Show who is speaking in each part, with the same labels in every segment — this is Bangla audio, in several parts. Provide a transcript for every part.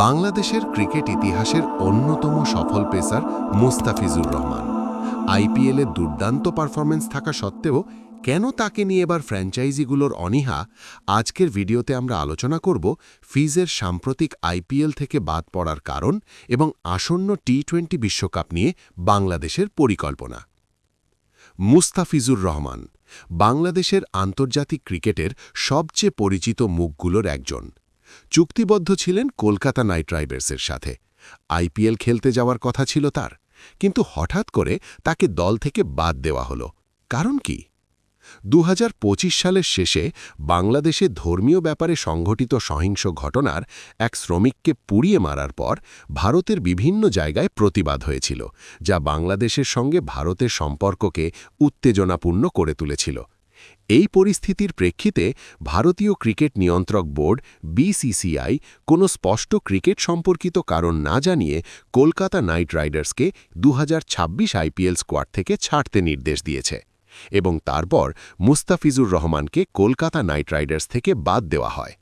Speaker 1: বাংলাদেশের ক্রিকেট ইতিহাসের অন্যতম সফল পেসার মুস্তাফিজুর রহমান। আইপিএলে দুর্দান্ত পারফরমেন্স থাকা সত্ত্বেও কেন তাকে নিয়ে এবার ফ্র্যাঞ্চাইজিগুলোর অনীহা, আজকের ভিডিওতে আমরা আলোচনা করব ফিজের সাম্প্রতিক আইপিএল থেকে বাদ পড়ার কারণ এবং আসন্ন টি টোয়েন্টি বিশ্বকাপ নিয়ে বাংলাদেশের পরিকল্পনা। মুস্তাফিজুর রহমান, বাংলাদেশের আন্তর্জাতিক ক্রিকেটের সবচেয়ে পরিচিত মুখগুলোর একজন। চুক্তিবদ্ধ ছিলেন কলকাতা নাইট রাইডার্সের সাথে। আইপিএল খেলতে যাওয়ার কথা ছিল তার। কিন্তু হঠাৎ করে তাকে দল থেকে বাদ দেওয়া হলো। কারণ কি? দু হাজার পঁচিশ সালের শেষে বাংলাদেশে ধর্মীয় ব্যাপারে সংঘটিত সহিংস ঘটনার এক শ্রমিককে পুড়িয়ে মারার পর ভারতের বিভিন্ন জায়গায় প্রতিবাদ হয়েছিল, যা বাংলাদেশের সঙ্গে ভারতের সম্পর্ককে উত্তেজনাপূর্ণ করে তুলেছিল। এই পরিস্থিতির প্রেক্ষিতে ভারতীয় ক্রিকেট নিয়ন্ত্রক বোর্ড বিসিসিআই কোনো স্পষ্ট ক্রিকেট সম্পর্কিত কারণ না জানিয়ে কলকাতা নাইট রাইডার্সকে দু হাজার ছাব্বিশ আইপিএল স্কোয়াড থেকে ছাড়তে নির্দেশ দিয়েছে এবং তারপর মুস্তাফিজুর রহমানকে কলকাতা নাইট রাইডার্স থেকে বাদ দেওয়া হয়।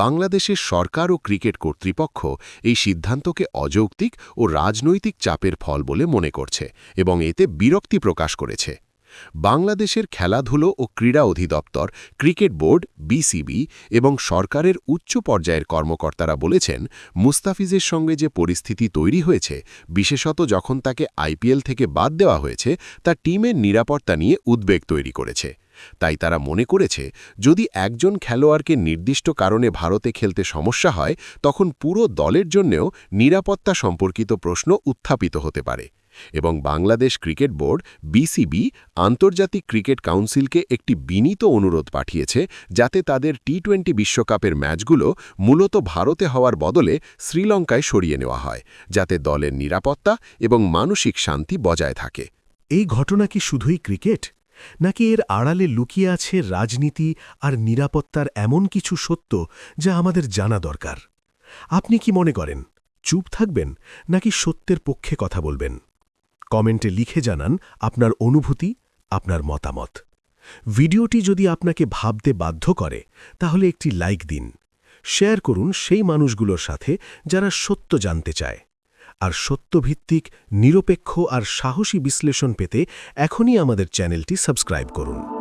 Speaker 1: বাংলাদেশের সরকার ও ক্রিকেট কর্তৃপক্ষ এই সিদ্ধান্তকে অযৌক্তিক ও রাজনৈতিক চাপের ফল বলে মনে করছে এবং এতে বিরক্তি প্রকাশ করেছে। বাংলাদেশের খেলাধুলো ও ক্রীড়া অধিদপ্তর, ক্রিকেট বোর্ড, বিসিবি এবং সরকারের উচ্চ পর্যায়ের কর্মকর্তারা বলেছেন, মুস্তাফিজের সঙ্গে যে পরিস্থিতি তৈরি হয়েছে, বিশেষত যখন তাকে আইপিএল থেকে বাদ দেওয়া হয়েছে, তা টিমের নিরাপত্তা নিয়ে উদ্বেগ তৈরি করেছে। তাই তারা মনে করেছে, যদি একজন খেলোয়াড়কে নির্দিষ্ট কারণে ভারতে খেলতে সমস্যা হয়, তখন পুরো দলের জন্যেও নিরাপত্তা সম্পর্কিত প্রশ্ন উত্থাপিত হতে পারে। এবং Bangladesh cricket board B C B আন্তর্জাতিক ক্রিকেট কাউন্সিলকে একটি বিনীত অনুরোধ পাঠিয়েছে যাতে তাদের টি টোয়েন্টি বিশ্বকাপের ম্যাচগুলো মূলত ভারতে হওয়ার বদলে শ্রীলঙ্কায় সরিয়ে নেওয়া হয়, যাতে দলের নিরাপত্তা এবং মানসিক শান্তি বজায় থাকে।
Speaker 2: এই ঘটনা কি শুধুই ক্রিকেট? নাকি এর আড়ালে লুকিয়ে আছে রাজনীতি আর নিরাপত্তার এমন কিছু সত্য যা আমাদের জানা দরকার? আপনি কি মনে করেন, চুপ থাকবেন নাকি সত্যের পক্ষে কথা বলবেন? কমেন্টে লিখে জানান আপনার অনুভূতি, আপনার মতামত। ভিডিওটি যদি আপনাকে ভাবতে বাধ্য করে, তাহলে একটি লাইক দিন। শেয়ার করুন সেই মানুষগুলোর সাথে যারা সত্য জানতে চায়। আর সত্যভিত্তিক, নিরপেক্ষ আর সাহসী বিশ্লেষণ পেতে এখনই আমাদের চ্যানেলটি সাবস্ক্রাইব করুন।